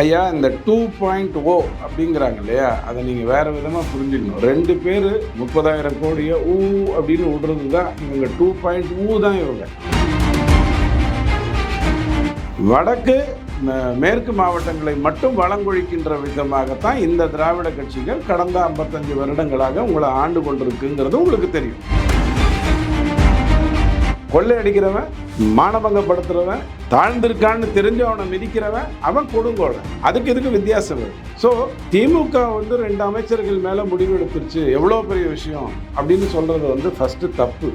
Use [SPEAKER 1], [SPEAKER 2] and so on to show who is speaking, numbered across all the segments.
[SPEAKER 1] ஐயா இந்த two point ஓ அப்படிங்கிறாங்க இல்லையா? அதை நீங்கள் வேறு விதமாக புரிஞ்சுக்கணும். ரெண்டு பேர் முப்பதாயிரம் கோடியை ஊ அப்படின்னு விடுறது தான் இவங்க டூ பாயிண்ட் ஊ தான் இவங்க. வடக்கு மேற்கு மாவட்டங்களை மட்டும் வளங்கொழிக்கின்ற விதமாகத்தான் இந்த திராவிட கட்சிகள் கடந்த 55 வருடங்களாக உங்களை ஆண்டு கொண்டிருக்குங்கிறது உங்களுக்கு தெரியும். கொள்ளையடிக்கிறவன் மானபங்கப்படுத்துறவன் தாழ்ந்திருக்கான்னு தெரிஞ்சு அவனை மிதிக்கிறவன் அவன் கொடுங்கோளன் அதுக்கு இதுக்கு வித்தியாசம் ஸோ திமுக வந்து ரெண்டு அமைச்சர்கள் மேலே முடிவு எடுத்துருச்சு. எவ்வளோ பெரிய விஷயம் அப்படின்னு சொல்றது வந்து ஃபர்ஸ்ட் தப்பு.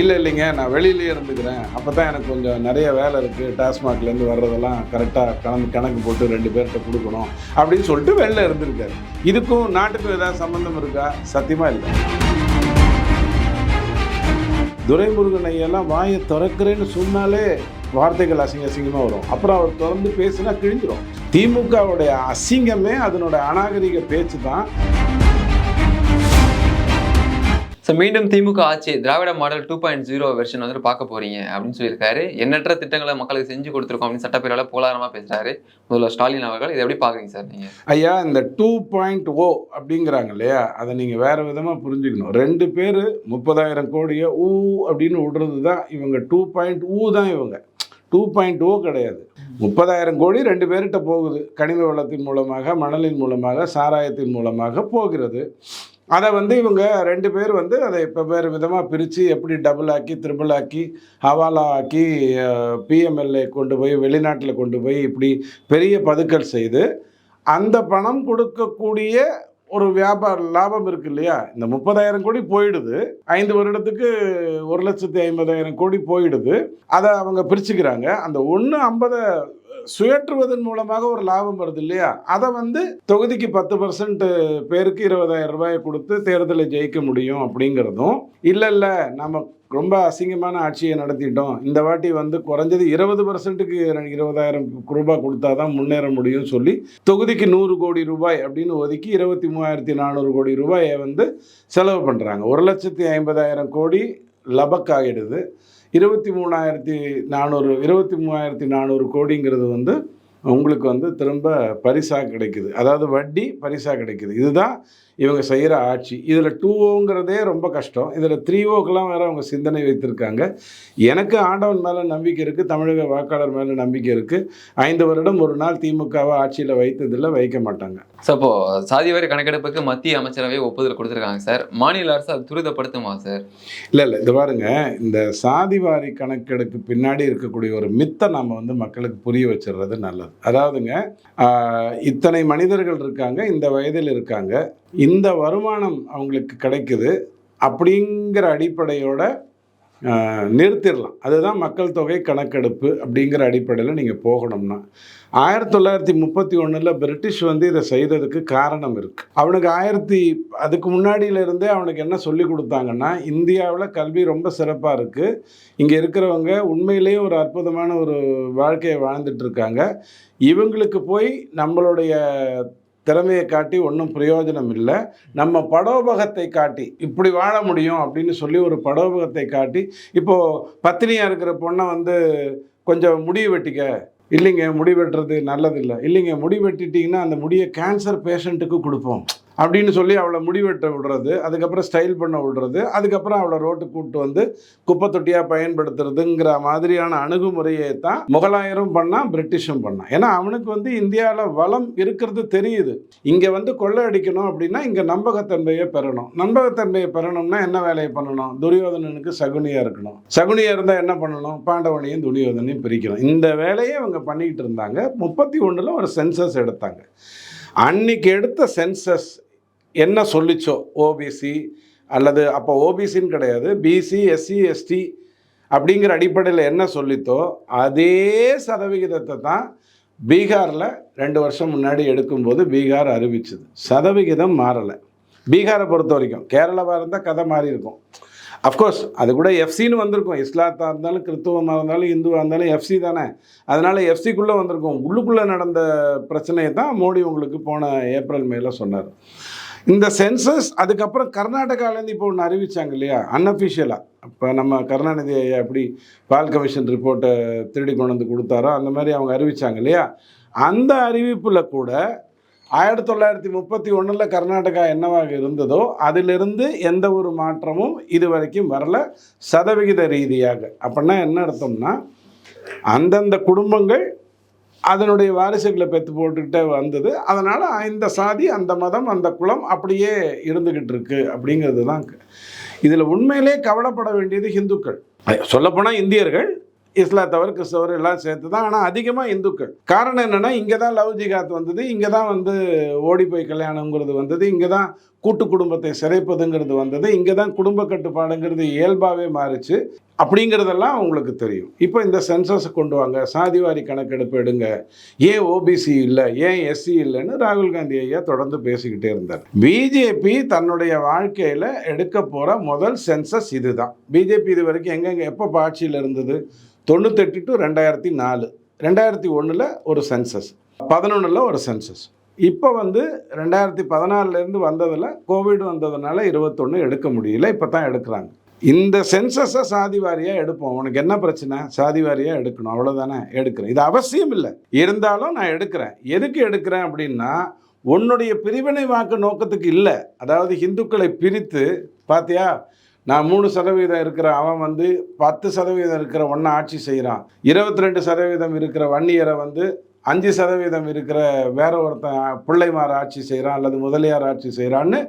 [SPEAKER 1] இல்லை இல்லைங்க நான் வெளியிலே இருந்துக்கிறேன். அப்போ தான் எனக்கு கொஞ்சம் நிறைய வேலை இருக்குது டாஸ்மாக்லேருந்து வர்றதெல்லாம் கரெக்டாக கணக்கு கணக்கு போட்டு ரெண்டு பேர்கிட்ட கொடுக்கணும் அப்படின்னு சொல்லிட்டு வெளில இருந்திருக்காரு. இதுக்கும் நாட்டுக்கும் ஏதாவது சம்மந்தம் இருக்கா? சத்தியமாக இல்லை. துரைமுருகன் ஐயெல்லாம் வாயை திறக்கிறேன்னு சொன்னாலே வார்த்தைகள் அசிங்க அசிங்கமாக வரும். அப்புறம் அவர் திறந்து பேசினா கிழிஞ்சிரும். திமுகவுடைய அசிங்கமே அதனுடைய அநாகரிக பேச்சு தான்.
[SPEAKER 2] ஸோ மீண்டும் திமுக ஆட்சி Dravida model two point zero version வந்துட்டு பார்க்க போறீங்க அப்படின்னு சொல்லியிருக்காரு. எண்ணற்ற திட்டங்களை மக்களுக்கு செஞ்சு கொடுத்துருக்கோம் அப்படின்னு சட்டப்பேரவையில் போலாரமாக பேசுறாரு. முதல்வர் ஸ்டாலின் அவர்கள். இதை எப்படி பார்க்குறீங்க சார் நீங்கள்
[SPEAKER 1] ஐயா இந்த டூ பாயிண்ட் ஓ அப்படிங்கிறாங்க இல்லையா? அதை நீங்கள் வேறு விதமாக புரிஞ்சுக்கணும். ரெண்டு பேர் முப்பதாயிரம் கோடியை ஊ அப்படின்னு விடுறது தான் இவங்க டூ பாயிண்ட் ஊ தான் இவங்க. டூ பாயிண்ட் ஓ கிடையாது. முப்பதாயிரம் கோடி ரெண்டு பேர்கிட்ட போகுது. கனிம வளத்தின் மூலமாக மணலின் மூலமாக சாராயத்தின் மூலமாக போகிறது. அதை வந்து இவங்க ரெண்டு பேர் வந்து அதை இப்போ வேறு விதமாக பிரித்து எப்படி டபுள் ஆக்கி த்ரிபிள் ஆக்கி ஹவாலா ஆக்கி பிஎம்எல்ஏ கொண்டு போய் வெளிநாட்டில் கொண்டு போய் இப்படி பெரிய பதுக்கல் செய்து அந்த பணம் கொடுக்கக்கூடிய ஒரு வியாபார லாபம் இருக்கு இல்லையா? இந்த முப்பதாயிரம் கோடி போயிடுது. ஐந்து வருடத்துக்கு ஒரு லட்சத்தி ஐம்பதாயிரம் கோடி போயிடுது. அதை அவங்க பிரிச்சுக்கிறாங்க. அந்த ஒன்று ஐம்பதை சுயற்றுவதன் மூலமாக ஒரு லாபம் வருது இல்லையா? அதை வந்து தொகுதிக்கு பத்து பர்சன்ட் பேருக்கு இருபதாயிரம் ரூபாயை கொடுத்து தேர்தலை ஜெயிக்க முடியும் அப்படிங்கிறதும் இல்லை இல்லை நம்ம ரொம்ப அசிங்கமான ஆட்சியை நடத்திட்டோம். இந்த வாட்டி வந்து குறைஞ்சது இருபது பர்சன்ட்டுக்கு இருபதாயிரம் ரூபாய் கொடுத்தா தான் முன்னேற முடியும்னு சொல்லி தொகுதிக்கு நூறு கோடி ரூபாய் அப்படின்னு ஒதுக்கி இருபத்தி மூவாயிரத்தி நானூறு கோடி ரூபாயை வந்து செலவு பண்ணுறாங்க ஒரு லட்சத்தி ஐம்பதாயிரம் கோடி லபக் ஆகிடுது இருபத்தி மூணாயிரத்தி நானூறு இருபத்தி மூவாயிரத்தி நானூறு கோடிங்கிறது வந்து உங்களுக்கு வந்து திரும்ப பரிசாக கிடைக்குது. அதாவது வட்டி பரிசாக கிடைக்குது. இதுதான் இவங்க செய்கிற ஆட்சி. இதில் டூ ஓங்கிறதே ரொம்ப கஷ்டம். இதில் த்ரீ ஓக்கெலாம் வேறு அவங்க சிந்தனை வைத்திருக்காங்க. எனக்கு ஆண்டவன் மேலே நம்பிக்கை இருக்குது தமிழக வாக்காளர் மேலே நம்பிக்கை இருக்குது ஐந்து வருடம் ஒரு நாள் திமுகவை ஆட்சியில் வைத்ததில் வைக்க மாட்டாங்க.
[SPEAKER 2] ஸோ இப்போ சாதிவாரி கணக்கெடுப்புக்கு மத்திய அமைச்சரவை ஒப்புதல் கொடுத்துருக்காங்க சார். மாநில அரசு அது துரிதப்படுத்துமா சார்?
[SPEAKER 1] இல்லை இல்லை. இது பாருங்க. இந்த சாதிவாரி கணக்கெடுக்கு பின்னாடி இருக்கக்கூடிய ஒரு மித்தை நம்ம வந்து மக்களுக்கு புரிய வச்சிடுறது நல்லது. அதாவதுங்க இத்தனை மனிதர்கள் இருக்காங்க இந்த வயதில் இருக்காங்க. இந்த வருமானம் அவங்களுக்கு கிடைக்குது. அப்படிங்கிற அடிப்படையோட நிறுத்திடலாம். அதுதான் மக்கள் தொகை கணக்கெடுப்பு அப்படிங்கிற அடிப்படையில் நீங்கள் போகணும்னா. ஆயிரத்தி தொள்ளாயிரத்தி முப்பத்தி ஒன்றில் பிரிட்டிஷ் வந்து இதை செய்ததுக்கு காரணம் இருக்குது அவனுக்கு ஆயிரத்தி அதுக்கு முன்னாடியிலேருந்தே அவனுக்கு என்ன சொல்லி கொடுத்தாங்கன்னா இந்தியாவில் கல்வி ரொம்ப சிறப்பாக இருக்குது இங்கே இருக்கிறவங்க உண்மையிலேயே ஒரு அற்புதமான ஒரு வாழ்க்கையை வாழ்ந்துட்டு இருக்காங்க. இவங்களுக்கு போய் நம்மளுடைய திறமையை காட்டி ஒன்றும் பிரயோஜனம் இல்லை நம்ம படோபகத்தை காட்டி இப்படி வாழ முடியும் அப்படின்னு சொல்லி ஒரு படோபகத்தை காட்டி இப்போது பத்தினியாக இருக்கிற பொண்ணை வந்து கொஞ்சம் முடி வெட்டிக்க. இல்லைங்க முடி வெட்டுறது நல்லதில்லை. இல்லைங்க முடி வெட்டிட்டிங்கன்னா அந்த முடியை கேன்சர் பேஷண்ட்டுக்கு கொடுப்போம். அப்படின்னு சொல்லி அவளை முடிவெட்ட விடுறது அதுக்கப்புறம் ஸ்டைல் பண்ண விடுறது அதுக்கப்புறம் அவளை ரோட்டு கூப்பிட்டு வந்து குப்பை தொட்டியாக பயன்படுத்துறதுங்கிற மாதிரியான அணுகுமுறையை தான் முகலாயரும் பண்ணான் பிரிட்டிஷும் பண்ணான் ஏன்னா அவனுக்கு வந்து இந்தியாவில் வளம் இருக்கிறது தெரியுது. இங்கே வந்து கொள்ளை அடிக்கணும் அப்படின்னா இங்கே நம்பகத்தன்மையை பெறணும். நம்பகத்தன்மையை பெறணும்னா என்ன வேலையை பண்ணணும்? துரியோதனனுக்கு சகுனியாக இருக்கணும். சகுனியாக இருந்தால் என்ன பண்ணணும்? பாண்டவனையும் துரியோதனையும் பிரிக்கணும். இந்த வேலையை அவங்க பண்ணிக்கிட்டு இருந்தாங்க. முப்பத்தி ஒன்றில் ஒரு சென்சஸ் எடுத்தாங்க. அன்னைக்கு எடுத்த சென்சஸ் என்ன சொல்லிச்சோ ஓபிசி அல்லது அப்போ ஓபிசின்னு கிடையாது பிசி எஸ்சி எஸ்டி அப்படிங்கிற அடிப்படையில் என்ன சொல்லித்தோ அதே சதவிகிதத்தை தான் பீகாரில் ரெண்டு வருஷம் முன்னாடி எடுக்கும்போது பீகார் அறிவிச்சது. சதவிகிதம் மாறலை. பீகாரை பொறுத்த வரைக்கும். கேரளாவாக இருந்தால் கதை மாறி இருக்கும். அஃப்கோர்ஸ் அது கூட எஃப்சின்னு வந்திருக்கும். இஸ்லாத்தாக இருந்தாலும் கிறித்துவமாக இருந்தாலும் இந்துவாக இருந்தாலும் எஃப்சி தானே. அதனால் எஃப்சிக்குள்ளே வந்திருக்கும். உள்ளுக்குள்ளே நடந்த பிரச்சனையை தான் மோடி உங்களுக்கு போன ஏப்ரல் மேல சொன்னார். இந்த சென்சஸ் அதுக்கப்புறம் கர்நாடகாலேருந்து இப்போ ஒன்று அறிவிச்சாங்க இல்லையா? அன்அஃபிஷியலாக இப்போ நம்ம கருணாநிதி ஐயா எப்படி பால் கமிஷன் ரிப்போர்ட்டை திருடி கொண்டு வந்து கொடுத்தாரோ அந்த மாதிரி அவங்க அறிவிச்சாங்க இல்லையா? அந்த அறிவிப்பில் கூட ஆயிரத்தி தொள்ளாயிரத்தி முப்பத்தி ஒன்றில் கர்நாடகா என்னவாக இருந்ததோ அதிலிருந்து எந்த ஒரு மாற்றமும் இது வரைக்கும் வரல. சதவிகித ரீதியாக. அப்படின்னா என்ன அர்த்தம்னா அந்தந்த குடும்பங்கள் அதனுடைய வாரிசுகளை பெற்று போட்டுக்கிட்டே வந்தது. அதனால் இந்த சாதி அந்த மதம் அந்த குலம் அப்படியே இருந்துக்கிட்டு இருக்கு அப்படிங்கிறது தான் இதில் உண்மையிலே கவலைப்பட வேண்டியது இந்துக்கள் சொல்லப்போனால் இந்தியர்கள் இஸ்லாத்தவர் கிறிஸ்தவர் எல்லாம் சேர்த்து தான். ஆனால் அதிகமாக இந்துக்கள். காரணம் என்னென்னா இங்கே தான் லவ் ஜிகாத் வந்தது இங்கே தான் வந்து ஓடி போய் கல்யாணங்கிறது வந்தது இங்கே தான் கூட்டு குடும்பத்தை சிறைப்பதுங்கிறது வந்தது. இங்கே தான் குடும்ப கட்டுப்பாடுங்கிறது இயல்பாகவே மாறிச்சு. அப்படிங்கிறதெல்லாம் உங்களுக்கு தெரியும். இப்போ இந்த சென்சஸை கொண்டு வாங்க. சாதிவாரி கணக்கெடுப்பு எடுங்க. ஏன் ஓபிசி இல்லை? ஏன் எஸ்சி இல்லைன்னு ராகுல் காந்தி ஐயா தொடர்ந்து பேசிக்கிட்டே இருந்தார். பிஜேபி தன்னுடைய வாழ்க்கையில் எடுக்க போகிற முதல் சென்சஸ் இதுதான். பிஜேபி இது வரைக்கும் எங்கெங்கே எப்போ ஆட்சியில் இருந்தது? தொண்ணூத்தெட்டு டு ரெண்டாயிரத்தி நாலு. ரெண்டாயிரத்தி ஒன்றில் ஒரு சென்சஸ் பதினொன்றில் ஒரு சென்சஸ் இப்போ வந்து ரெண்டாயிரத்தி பதினாறுலேருந்து வந்ததில் கோவிட் வந்ததுனால இருபத்தொன்று எடுக்க முடியல இப்போ தான் எடுக்கிறாங்க. இந்த சென்சஸை சாதி வாரியாக எடுப்போம். உனக்கு என்ன பிரச்சனை? சாதி வாரியாக எடுக்கணும். அவ்வளோதானே எடுக்கிறேன். இது அவசியம் இல்லை. இருந்தாலும் நான் எடுக்கிறேன். எதுக்கு எடுக்கிறேன் அப்படின்னா உன்னுடைய பிரிவினை வாக்கு நோக்கத்துக்கு இல்லை. அதாவது இந்துக்களை பிரித்து பாத்தியா? நான் மூணு சதவீதம் இருக்கிற அவன் வந்து பத்து சதவீதம் இருக்கிற ஒன்றை ஆட்சி செய்கிறான் இருபத்தி ரெண்டு சதவீதம் இருக்கிற வன்னியரை வந்து அஞ்சு சதவீதம் இருக்கிற வேற ஒருத்தன் பிள்ளைமார் ஆட்சி செய்கிறான் அல்லது முதலியார் ஆட்சி செய்கிறான்னு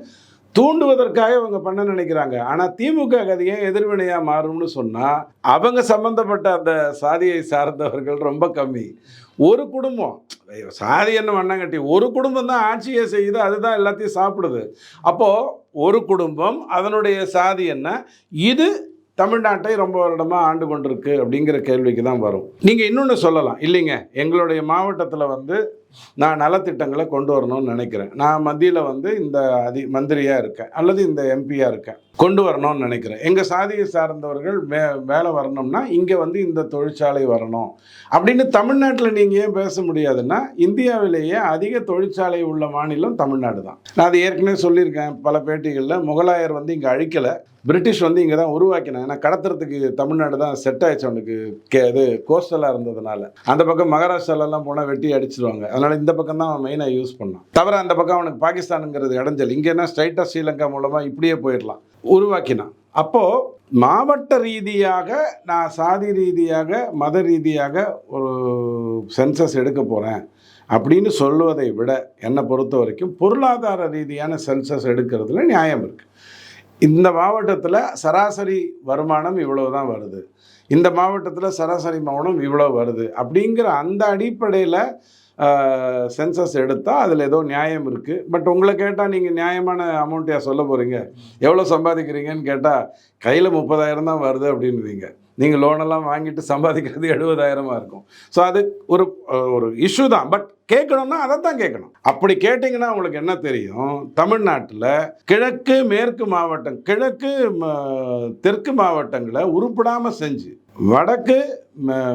[SPEAKER 1] தூண்டுவதற்காக இவங்க பண்ண நினைக்கிறாங்க. ஆனால் திமுக கதையை எதிர்வினையாக மாறும்னு சொன்னால் அவங்க சம்மந்தப்பட்ட அந்த சாதியை சார்ந்தவர்கள் ரொம்ப கம்மி. ஒரு குடும்பம் சாதி என்ன வண்ணங்கட்டி ஒரு குடும்பம் தான் ஆட்சியை செய்யுது அதுதான் எல்லாத்தையும் சாப்பிடுது. அப்போது ஒரு குடும்பம் அதனுடைய சாதி என்ன? இது தமிழ்நாட்டை ரொம்ப வருடமாக ஆண்டு கொண்டிருக்கு அப்படிங்கிற கேள்விக்கு தான் வரும். நீங்கள் இன்னொன்று சொல்லலாம். இல்லைங்க. எங்களுடைய மாவட்டத்தில் வந்து நான் நலத்திட்டங்களை கொண்டு வரணும்னு நினைக்கிறேன். நான் மத்தியில் வந்து இந்த அதி மந்திரியாக இருக்கேன். அல்லது இந்த எம்பியாக இருக்கேன். கொண்டு வரணும்னு நினைக்கிறேன். எங்கள் சாதியை சார்ந்தவர்கள் மே வேலை வரணும்னா இங்கே வந்து இந்த தொழிற்சாலை வரணும். அப்படின்னு தமிழ்நாட்டில் நீங்கள் ஏன் பேச முடியாதுன்னா இந்தியாவிலேயே அதிக தொழிற்சாலை உள்ள மாநிலம் தமிழ்நாடு தான். நான் அது ஏற்கனவே சொல்லியிருக்கேன். பல பேட்டிகளில் முகலாயர் வந்து இங்கே அழிக்கலை. பிரிட்டிஷ் வந்து இங்கே தான் உருவாக்கினாங்க. ஏன்னா கடத்துறதுக்கு தமிழ்நாடு தான் செட் ஆயிடுச்சு அவனுக்கு. கே இது கோஸ்டலாக இருந்ததுனால. அந்த பக்கம் மகாராஷ்டிராலெலாம் போனால் வெட்டி அடிச்சிருவாங்க. அதனால் அதனால் இந்த பக்கம் தான் அவன் மெயினாக யூஸ் பண்ணான். தவிர அந்த பக்கம் அவனுக்கு பாகிஸ்தானுங்கிறது இடைஞ்சல். இங்கேனா ஸ்ட்ரைட்டாக ஸ்ரீலங்கா மூலமாக இப்படியே போயிடலாம். உருவாக்கினான். அப்போது மாவட்ட ரீதியாக நான் சாதி ரீதியாக மத ரீதியாக ஒரு சென்சஸ் எடுக்க போகிறேன் அப்படின்னு சொல்லுவதை விட என்னை பொறுத்த வரைக்கும் பொருளாதார ரீதியான சென்சஸ் எடுக்கிறதுல நியாயம் இருக்குது இந்த மாவட்டத்தில் சராசரி வருமானம் இவ்வளோ தான் வருது. இந்த மாவட்டத்தில் சராசரி வருமானம் இவ்வளோ வருது. அப்படிங்கிற அந்த அடிப்படையில் சென்சஸ் எடுத்தால் அதில் ஏதோ நியாயம் இருக்குது பட் உங்களை கேட்டால் நீங்கள் நியாயமான அமௌண்ட்டையா சொல்ல போகிறீங்க எவ்வளோ சம்பாதிக்கிறீங்கன்னு கேட்டால் கையில் முப்பதாயிரம் தான் வருது அப்படின்வீங்க நீங்கள் லோனெல்லாம் வாங்கிட்டு சம்பாதிக்கிறது எழுபதாயிரமாக இருக்கும். ஸோ அது ஒரு ஒரு இஷ்யூ தான். பட் கேட்கணும்னா அதை தான் கேட்கணும். அப்படி கேட்டிங்கன்னா உங்களுக்கு என்ன தெரியும்? தமிழ்நாட்டில் கிழக்கு மேற்கு மாவட்டம் கிழக்கு ம- தெற்கு மாவட்டங்களை உருப்படாமல் செஞ்சு வடக்கு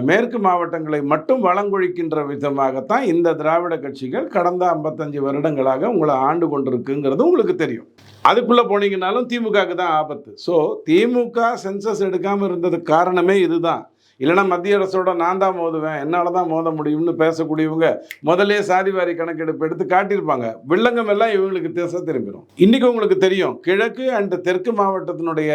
[SPEAKER 1] மேற்கு மாவட்டங்களை மட்டும் வளங்கொழிக்கின்ற விதமாகத்தான் இந்த திராவிட கட்சிகள் கடந்த ஐம்பத்தஞ்சு வருடங்களாக உங்களை ஆண்டு கொண்டிருக்குங்கிறது உங்களுக்கு தெரியும். அதுக்குள்ளே போனீங்கனாலும் திமுகவுக்கு தான் ஆபத்து. ஸோ திமுக சென்சஸ் எடுக்காமல் இருந்ததுக்கு காரணமே இதுதான். இல்லைன்னா மத்திய அரசோட நான் தான் மோதுவேன் என்னால் தான் மோத முடியும்னு பேசக்கூடியவங்க முதலே சாதிவாரி கணக்கெடுப்பு எடுத்து காட்டியிருப்பாங்க. வில்லங்கம் எல்லாம் இவங்களுக்கு திசை திரும்பிடும் இன்றைக்கி உங்களுக்கு தெரியும் கிழக்கு அண்டு தெற்கு மாவட்டத்தினுடைய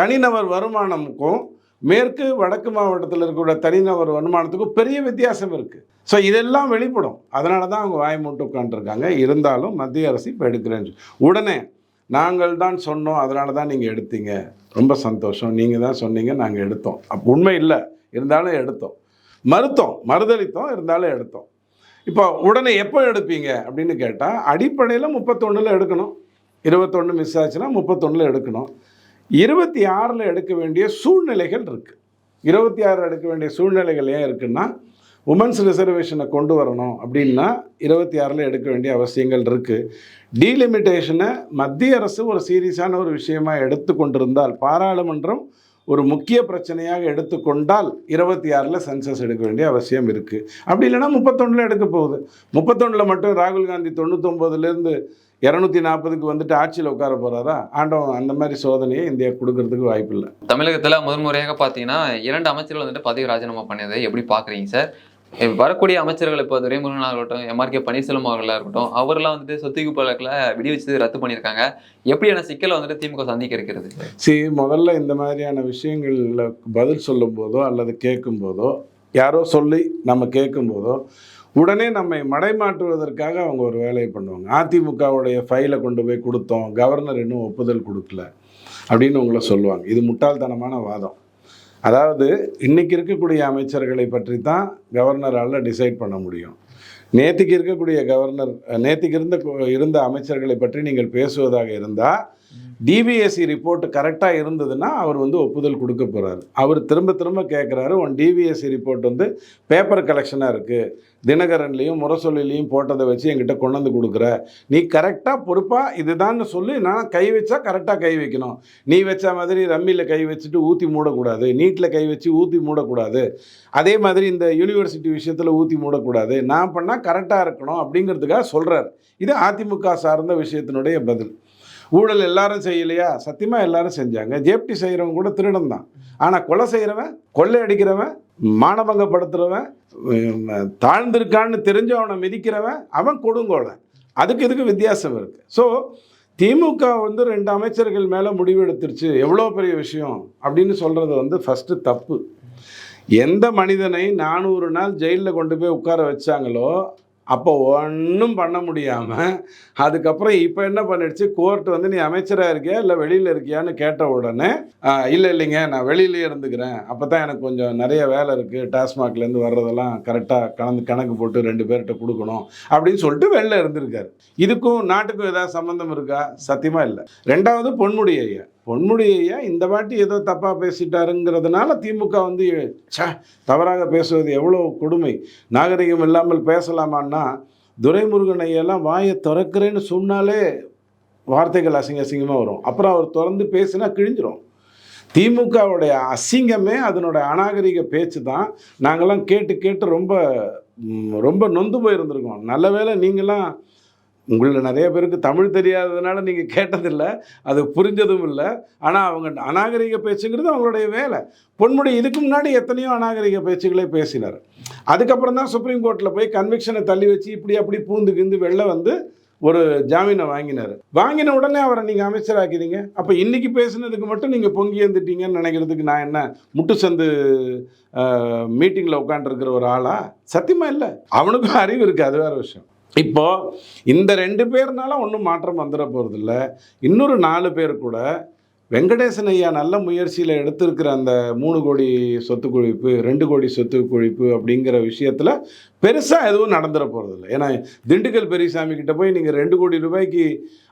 [SPEAKER 1] தனிநபர் வருமானமுக்கும் மேற்கு வடக்கு மாவட்டத்தில் இருக்கக்கூடிய தனிநபர் வருமானத்துக்கும் பெரிய வித்தியாசம் இருக்குது ஸோ இதெல்லாம் வெளிப்படும். அதனால தான் அவங்க வாய் மூட்டு உட்காந்துருக்காங்க இருந்தாலும் மத்திய அரசு இப்போ எடுக்கிறேன்னு உடனே நாங்கள் தான் சொன்னோம் அதனால தான் நீங்கள் எடுத்தீங்க. ரொம்ப சந்தோஷம். நீங்கள் தான் சொன்னீங்க நாங்கள் எடுத்தோம். அப்போ உண்மை இல்லை. இருந்தாலும் எடுத்தோம். மறுத்தோம் மறுதளித்தோம் இருந்தாலும் எடுத்தோம். இப்போ உடனே எப்போ எடுப்பீங்க அப்படின்னு கேட்டால் அடிப்படையில் முப்பத்தொன்னில் எடுக்கணும். இருபத்தொன்று மிஸ் ஆச்சுன்னா முப்பத்தொன்னில் எடுக்கணும். இருபத்தி ஆறில் எடுக்க வேண்டிய சூழ்நிலைகள் இருக்குது இருபத்தி ஆறு எடுக்க வேண்டிய சூழ்நிலைகள் ஏன் இருக்குன்னா உமன்ஸ் ரிசர்வேஷனை கொண்டு வரணும் அப்படின்னா இருபத்தி ஆறில் எடுக்க வேண்டிய அவசியங்கள் இருக்குது டீலிமிட்டேஷனை மத்திய அரசு ஒரு சீரியஸான ஒரு விஷயமாக எடுத்து கொண்டிருந்தால் பாராளுமன்றம் ஒரு முக்கிய பிரச்சனையாக எடுத்துக்கொண்டால் இருபத்தி ஆறில் சென்சஸ் எடுக்க வேண்டிய அவசியம் இருக்குது அப்படி இல்லைன்னா முப்பத்தொன்னில் எடுக்க போகுது. முப்பத்தொன்னில் மட்டும் ராகுல் காந்தி தொண்ணூத்தொம்போதுலேருந்து இரநூத்தி நாற்பதுக்கு வந்துட்டு ஆட்சியில் உட்கார போகிறாரா ஆண்டவன் அந்த மாதிரி சோதனையை இந்தியா கொடுக்கறதுக்கு வாய்ப்பு இல்லை
[SPEAKER 2] தமிழகத்தில் முதன்முறையாக பார்த்தீங்கன்னா இரண்டு அமைச்சர்கள் வந்துட்டு பதவி ராஜினாமா பண்ணதை எப்படி பார்க்குறீங்க சார்? வரக்கூடிய அமைச்சர்கள் இப்போ துரைமுருகனாக இருக்கட்டும் எம்ஆர்கே பன்னீர்செல்வம் அவர்களாக இருக்கட்டும் அவர்லாம் வந்துட்டு சொத்துக்கு வழக்கில் விடுவிச்சு ரத்து பண்ணியிருக்காங்க. எப்படியான சிக்கலை வந்துட்டு திமுக சந்திக்க இருக்கிறது
[SPEAKER 1] சரி முதல்ல இந்த மாதிரியான விஷயங்களில் பதில் சொல்லும் போதோ அல்லது கேட்கும் போதோ யாரோ சொல்லி நம்ம கேட்கும் போதோ உடனே நம்மை மடைமாற்றுவதற்காக அவங்க ஒரு வேலையை பண்ணுவாங்க. அதிமுகவுடைய ஃபைலை கொண்டு போய் கொடுத்தோம் கவர்னர் இன்னும் ஒப்புதல் கொடுக்கல அப்படின்னு உங்களை சொல்லுவாங்க. இது முட்டாள்தனமான வாதம். அதாவது இன்னைக்கு இருக்கக்கூடிய அமைச்சர்களை பற்றி தான் கவர்னரால் டிசைட் பண்ண முடியும். நேற்றுக்கு இருக்கக்கூடிய கவர்னர் நேற்றுக்கு இருந்த இருந்த அமைச்சர்களை பற்றி நீங்கள் பேசுவதாக இருந்தால் டிபிஎஸ்சி ரிப்போர்ட் கரெக்டாக இருந்ததுன்னா அவர் வந்து ஒப்புதல் கொடுக்க போகிறாரு அவர் திரும்ப திரும்ப கேட்குறாரு உன் டிபிஎஸ்சி ரிப்போர்ட் வந்து பேப்பர் கலெக்ஷனாக இருக்குது தினகரன்லேயும் முரசொலிலையும் போட்டதை வச்சு என்கிட்ட கொண்டு வந்து கொடுக்குற. நீ கரெக்டாக பொறுப்பாக இதுதான்னு சொல்லி நான் கை வச்சா கரெக்டாக கை வைக்கணும். நீ வச்ச மாதிரி ரம்மியில் கை வச்சுட்டு ஊற்றி மூடக்கூடாது. நீட்டில் கை வச்சு ஊற்றி மூடக்கூடாது. அதே மாதிரி இந்த யூனிவர்சிட்டி விஷயத்தில் ஊற்றி மூடக்கூடாது. நான் பண்ணால் கரெக்டாக இருக்கணும் அப்படிங்கிறதுக்காக சொல்கிறார் இது அதிமுக சார்ந்த விஷயத்தினுடைய பதில். ஊழல் எல்லாரும் செய்யலையா? சத்தியமாக எல்லாரும் செஞ்சாங்க. ஜேப்டி செய்கிறவங்க கூட திருடன் தான் ஆனால் கொலை செய்கிறவன் கொள்ளை அடிக்கிறவன் மானபங்கப்படுத்துகிறவன் தாழ்ந்திருக்கான்னு தெரிஞ்சு அவனை மிதிக்கிறவன் அவன் கொடுங்கோலை. அதுக்கு இதுக்கு வித்தியாசம் இருக்குது ஸோ திமுக வந்து ரெண்டு அமைச்சர்கள் மேலே முடிவு எடுத்துருச்சு. எவ்வளோ பெரிய விஷயம் அப்படின்னு சொல்கிறது வந்து ஃபஸ்ட்டு தப்பு. எந்த மனிதனை நானூறு நாள் ஜெயிலில் கொண்டு போய் உட்கார வச்சாங்களோ அப்போ ஒன்றும் பண்ண முடியாமல் அதுக்கப்புறம் இப்போ என்ன பண்ணிடுச்சு? கோர்ட் வந்து நீ அமைச்சராக இருக்கியா? இல்லை வெளியில் இருக்கியான்னு கேட்ட உடனே இல்லை இல்லைங்க. நான் வெளியிலே இருந்துக்கிறேன். அப்போ தான் எனக்கு கொஞ்சம் நிறைய வேலை இருக்குது டாஸ்மாக்லேருந்து வர்றதெல்லாம் கரெக்டாக கலந்து கணக்கு போட்டு ரெண்டு பேர்கிட்ட கொடுக்கணும். அப்படின்னு சொல்லிட்டு வெளில இருந்திருக்காரு. இதுக்கும் நாட்டுக்கும் ஏதாவது சம்மந்தம் இருக்கா? சத்தியமாக இல்லை. ரெண்டாவது பொன்முடி ஐயா. பொன்முடி இந்த வாட்டி ஏதோ தப்பாக பேசிட்டாருங்கிறதுனால திமுக வந்து ச்சே தவறாக பேசுவது எவ்வளோ கொடுமை. நாகரிகம் இல்லாமல் பேசலாமான்னா துரைமுருகன் ஐயெல்லாம் வாயை திறக்கிறேன்னு சொன்னாலே வார்த்தைகள் அசிங்க அசிங்கமாக வரும். அப்புறம் அவர் திறந்து பேசினா கிழிஞ்சிரும். திமுகவுடைய அசிங்கமே அதனுடைய அநாகரிக பேச்சு தான். நாங்கள்லாம் கேட்டு கேட்டு ரொம்ப ரொம்ப நொந்து போயிருந்திருக்கோம். நல்ல வேளை நீங்களாம் உங்களில் நிறைய பேருக்கு தமிழ் தெரியாததுனால நீங்கள் கேட்டதில்லை அது புரிஞ்சதும் இல்லை. ஆனால் அவங்க அநாகரிக பேச்சுங்கிறது அவங்களுடைய வேலை. பொன்முடி இதுக்கு முன்னாடி எத்தனையோ அநாகரிக பேச்சுக்களை பேசினார். அதுக்கப்புறம் தான் சுப்ரீம் கோர்ட்டில் போய் கன்விக்ஷனை தள்ளி வச்சு இப்படி அப்படி பூந்து கிந்து வெளில வந்து ஒரு ஜாமீனை வாங்கினார். வாங்கின உடனே அவரை நீங்கள் அமைச்சராக்கிறீங்க அப்போ இன்றைக்கி பேசுனதுக்கு மட்டும் நீங்கள் பொங்கி எழுந்துட்டீங்கன்னு நினைக்கிறதுக்கு நான் என்ன முட்டு சந்து மீட்டிங்கில் உட்காந்துருக்கிற ஒரு ஆளா? சத்தியமாக இல்லை. அவனுக்கும் அறிவு இருக்குது அது வேற விஷயம். இப்போ இந்த ரெண்டு பேர்னால ஒன்றும் மாற்றம் வந்துட போகிறதில்ல இன்னொரு நாலு பேர் கூட வெங்கடேசன் ஐயா நல்ல முயற்சியில் எடுத்திருக்கிற அந்த மூணு கோடி சொத்து குழிப்பு ரெண்டு கோடி சொத்து குழிப்பு அப்படிங்கிற விஷயத்தில் பெருசாக எதுவும் நடந்துட போகிறதில்ல ஏன்னா திண்டுக்கல் பெரியசாமி கிட்ட போய் நீங்கள் ரெண்டு கோடி ரூபாய்க்கு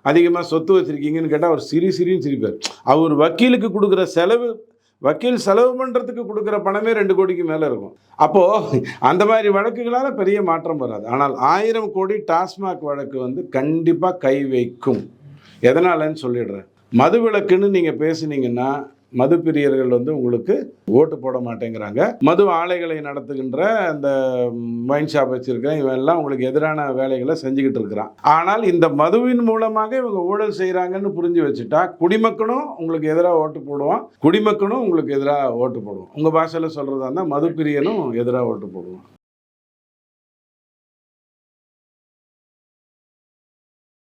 [SPEAKER 1] அதிகமாக சொத்து வச்சுருக்கீங்கன்னு கேட்டால் அவர் சிரி சிரின்னு சிரிப்பார். அவர் வக்கீலுக்கு கொடுக்குற செலவு வக்கீல் செலவு பண்ணுறதுக்கு கொடுக்குற பணமே ரெண்டு கோடிக்கு மேலே இருக்கும். அப்போது அந்த மாதிரி வழக்குகளால் பெரிய மாற்றம் வராது. ஆனால் ஆயிரம் கோடி டாஸ்மாக் வழக்கு வந்து கண்டிப்பாக கை வைக்கும். எதனாலன்னு சொல்லிடுறேன். மது விலக்குன்னு நீங்கள் பேசுனீங்கன்னா மது பிரியர்கள் வந்து உங்களுக்கு ஓட்டு போட மாட்டேங்கிறாங்க. மது ஆலைகளை நடத்துகின்ற அந்த மைன் ஷாப் வச்சிருக்கேன் இவன் எல்லாம் உங்களுக்கு எதிரான வேலைகளை செஞ்சுக்கிட்டு இருக்கிறான். ஆனால் இந்த மதுவின் மூலமாக இவங்க ஊழல் செய்கிறாங்கன்னு புரிஞ்சு வச்சுட்டா குடிமக்கனும் உங்களுக்கு எதிராக ஓட்டு போடுவான் குடிமக்கனும் உங்களுக்கு எதிராக ஓட்டு போடுவான். உங்கள் பாஷையில் சொல்கிறதா இருந்தால் மது பிரியனும் எதிராக ஓட்டு போடுவான்.